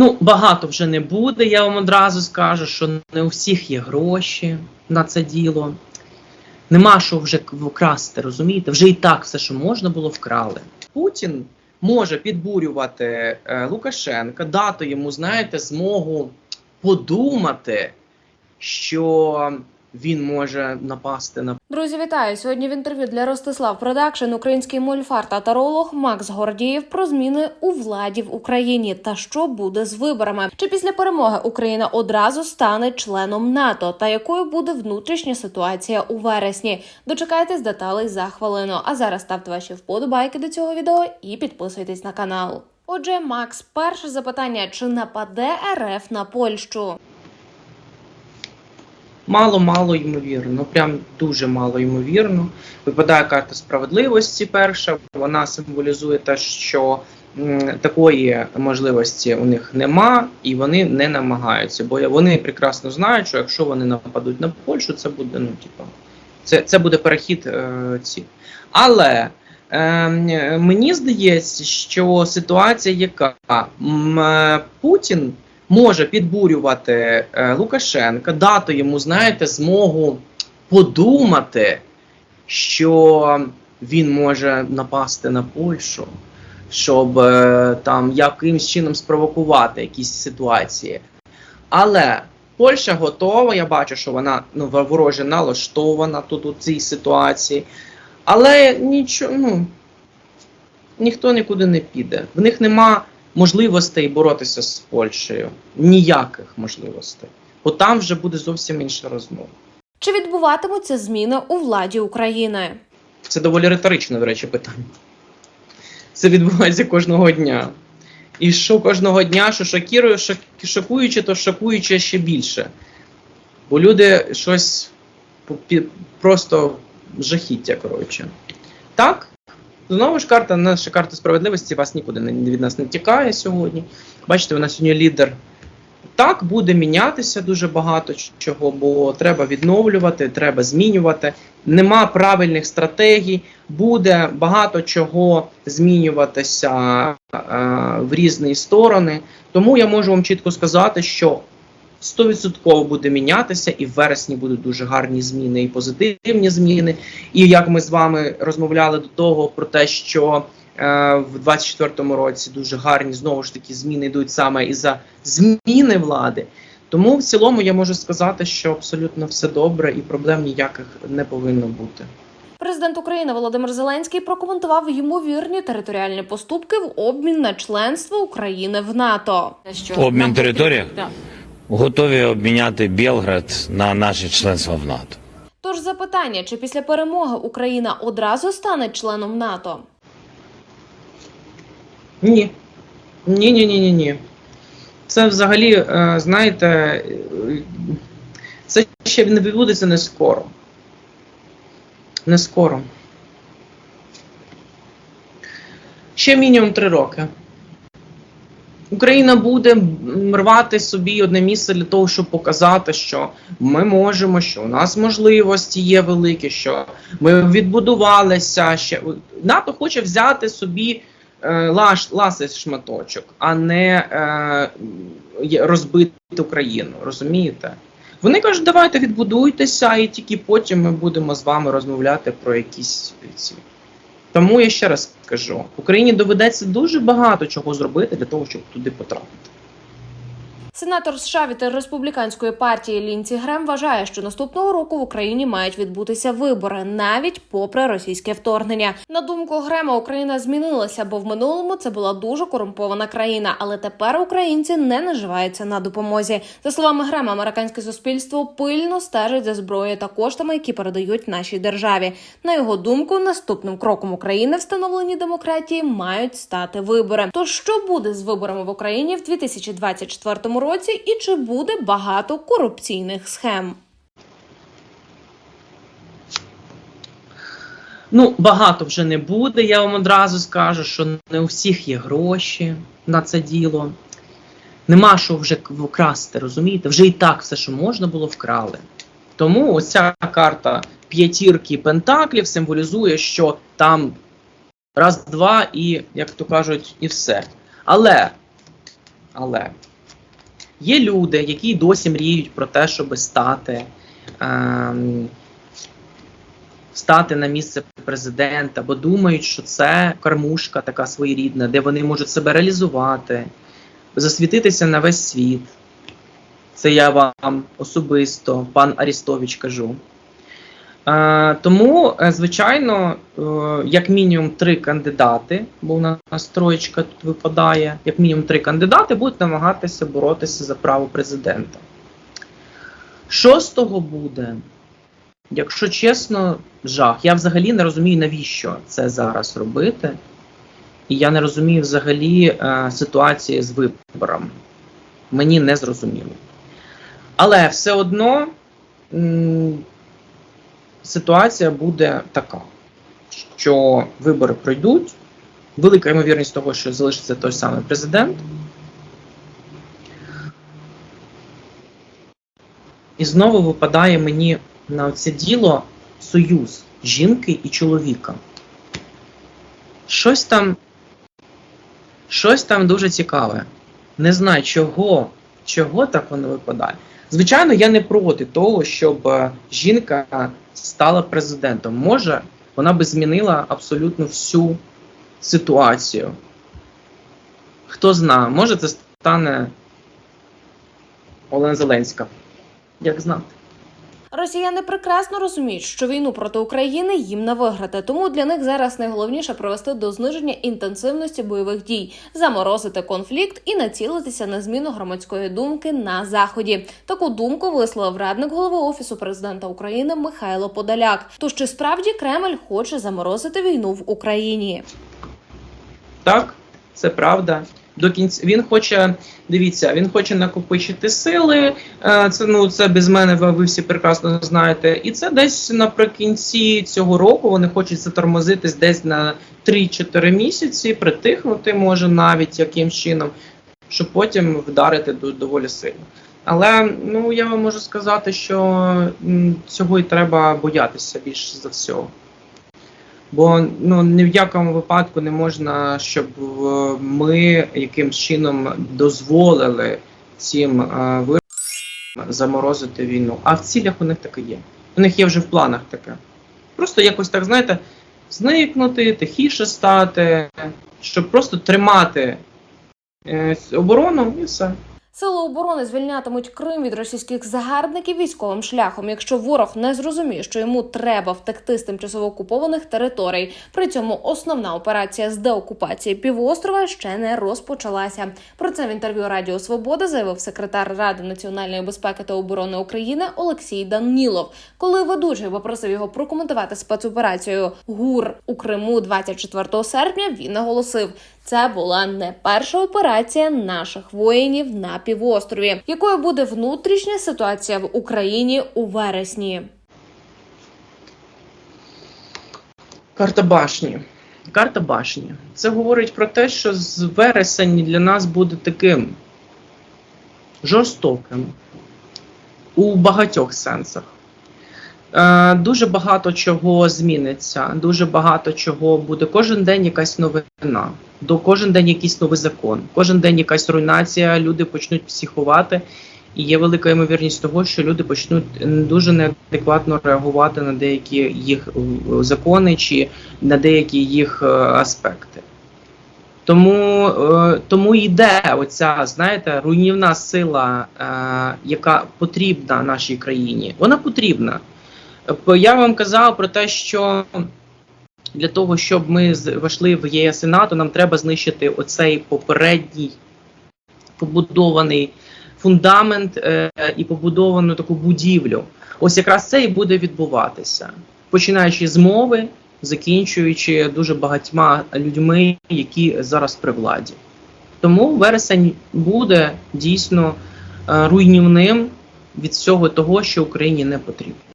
Ну, багато вже не буде. Я вам одразу скажу, що не у всіх є гроші на це діло. Нема що вже вкрасти, розумієте? Вже і так все, що можна було, вкрали. Путін може підбурювати е, Лукашенка, дати йому, знаєте, змогу подумати, що він може напасти на Друзі, вітаю! Сьогодні в інтерв'ю для Ростислав Продакшн український мольфар та таролог Макс Гордієв про зміни у владі в Україні та що буде з виборами. Чи після перемоги Україна одразу стане членом НАТО? Та якою буде внутрішня ситуація у вересні? Дочекайтесь деталей за хвилину. А зараз ставте ваші вподобайки до цього відео і підписуйтесь на канал. Отже, Макс, перше запитання: чи нападе РФ на Польщу? Мало-мало ймовірно, ну прям дуже мало ймовірно. Випадає карта справедливості перша, вона символізує те, що такої можливості у них нема, і вони не намагаються. Бо вони прекрасно знають, що якщо вони нападуть на Польщу, це буде, ну, типа, це, це буде перехід е, ці. Але е, мені здається, що ситуація яка е, Путін може підбурювати е, Лукашенка, дати йому, знаєте, змогу подумати, що він може напасти на Польщу, щоб е, там якимсь чином спровокувати якісь ситуації. Але Польща готова, я бачу, що вона ну, вороже налаштована тут у цій ситуації. Але нічого, ну, ніхто нікуди не піде. В них нема можливостей боротися з Польщею. Ніяких можливостей. Бо там вже буде зовсім інша розмова. Чи відбуватимуться зміни у владі України? Це доволі риторичне, до речі, питання. Це відбувається кожного дня. І що кожного дня, що шокірує, шок- шокуюче, то шокуюче ще більше. Бо люди щось просто жахіття, коротше. Так, знову ж карта, наша карта справедливості вас нікуди не, від нас не тікає сьогодні. Бачите, вона сьогодні лідер. Так, буде мінятися дуже багато чого, бо треба відновлювати, треба змінювати. Нема правильних стратегій, буде багато чого змінюватися е, в різні сторони. Тому я можу вам чітко сказати, що 100% буде мінятися, і в вересні будуть дуже гарні зміни і позитивні зміни. І як ми з вами розмовляли до того про те, що е, в 24-му році дуже гарні знову ж таки зміни йдуть саме із-за зміни влади. Тому в цілому я можу сказати, що абсолютно все добре і проблем ніяких не повинно бути. Президент України Володимир Зеленський прокоментував ймовірні територіальні поступки в обмін на членство України в НАТО. Що Обмін нам територіях? Готові обміняти Білград на наше членство в НАТО. Тож запитання: чи після перемоги Україна одразу стане членом НАТО? Ні. Ні, ні, ні, ні, ні. Це взагалі, е, знаєте, це ще не відбудеться не скоро. Не скоро. Ще мінімум три роки. Україна буде рвати собі одне місце для того, щоб показати, що ми можемо, що у нас можливості є великі, що ми відбудувалися. Ще НАТО хоче взяти собі е, лаш, ласий шматочок, а не е, розбити Україну. Розумієте? Вони кажуть, давайте відбудуйтеся, і тільки потім ми будемо з вами розмовляти про якісь ці. Тому я ще раз скажу: Україні доведеться дуже багато чого зробити для того, щоб туди потрапити. Сенатор США від республіканської партії Лінці Грем вважає, що наступного року в Україні мають відбутися вибори, навіть попри російське вторгнення. На думку Грема, Україна змінилася, бо в минулому це була дуже корумпована країна, але тепер українці не наживаються на допомозі. За словами Грема, американське суспільство пильно стежить за зброєю та коштами, які передають нашій державі. На його думку, наступним кроком України в становленні демократії мають стати вибори. То що буде з виборами в Україні в 2024 році, і чи буде багато корупційних схем? Ну, багато вже не буде. Я вам одразу скажу, що не у всіх є гроші на це діло. Нема що вже вкрасти, розумієте? Вже і так все, що можна було, вкрали. Тому оця карта п'ятірки пентаклів символізує, що там раз, два і, як то кажуть, і все. Але, але Є люди, які досі мріють про те, щоб стати, ем, стати на місце президента, бо думають, що це кормушка така своєрідна, де вони можуть себе реалізувати, засвітитися на весь світ. Це я вам особисто, пан Арістович, кажу. Е, тому, е, звичайно, е, як мінімум три кандидати, бо у нас троєчка тут випадає, як мінімум три кандидати будуть намагатися боротися за право президента. Що з того буде? Якщо чесно, жах. Я взагалі не розумію, навіщо це зараз робити. І я не розумію взагалі ситуації з виборами. Мені не зрозуміло. Але все одно ситуація буде така, що вибори пройдуть. Велика ймовірність того, що залишиться той самий президент. І знову випадає мені на це діло союз жінки і чоловіка. Щось там, щось там дуже цікаве. Не знаю, чого, чого так воно випадає. Звичайно, я не проти того, щоб е, жінка стала президентом. Може, вона би змінила абсолютно всю ситуацію. Хто знає, може це стане Олена Зеленська. Як знати. Росіяни прекрасно розуміють, що війну проти України їм не виграти, тому для них зараз найголовніше привести до зниження інтенсивності бойових дій, заморозити конфлікт і націлитися на зміну громадської думки на заході. Таку думку висловив радник голови офісу президента України Михайло Подоляк. Тож чи справді Кремль хоче заморозити війну в Україні? Так, це правда. До кінця він хоче, дивіться, він хоче накопичити сили. е, Це ну це без мене. Ви, ви всі прекрасно знаєте. І це десь наприкінці цього року вони хочуть затормозитись десь на 3-4 місяці, притихнути може навіть яким чином, щоб потім вдарити до- доволі сильно. Але ну я вам можу сказати, що цього і треба боятися більше за всього. Бо ну ні в якому випадку не можна, щоб е, ми якимсь чином дозволили цим е, виробам заморозити війну. А в цілях у них таке є. У них є вже в планах таке. Просто якось так, знаєте, зникнути, тихіше стати, щоб просто тримати е, оборону і все. Сили оборони звільнятимуть Крим від російських загарбників військовим шляхом, якщо ворог не зрозуміє, що йому треба втекти з тимчасово окупованих територій. При цьому основна операція з деокупації півострова ще не розпочалася. Про це в інтерв'ю Радіо Свобода заявив секретар Ради національної безпеки та оборони України Олексій Данілов. Коли ведучий попросив його прокоментувати спецоперацію ГУР у Криму 24 серпня, він наголосив. Це була не перша операція наших воїнів на півострові, якою буде внутрішня ситуація в Україні у вересні. Карта башні. Карта башні. Це говорить про те, що з вересень для нас буде таким жорстоким у багатьох сенсах. Е, дуже багато чого зміниться, дуже багато чого буде. Кожен день якась новина, до кожен день якийсь новий закон, кожен день якась руйнація, люди почнуть психувати. І є велика ймовірність того, що люди почнуть дуже неадекватно реагувати на деякі їх е, закони чи на деякі їх е, аспекти. Тому, е, тому йде оця, знаєте, руйнівна сила, яка потрібна нашій країні. Вона потрібна. Я вам казав про те, що для того, щоб ми вийшли в ЄС і НАТО, нам треба знищити оцей попередній побудований фундамент е, і побудовану таку будівлю. Ось якраз це і буде відбуватися, починаючи з мови, закінчуючи дуже багатьма людьми, які зараз при владі. Тому вересень буде дійсно е, руйнівним від всього того, що Україні не потрібно.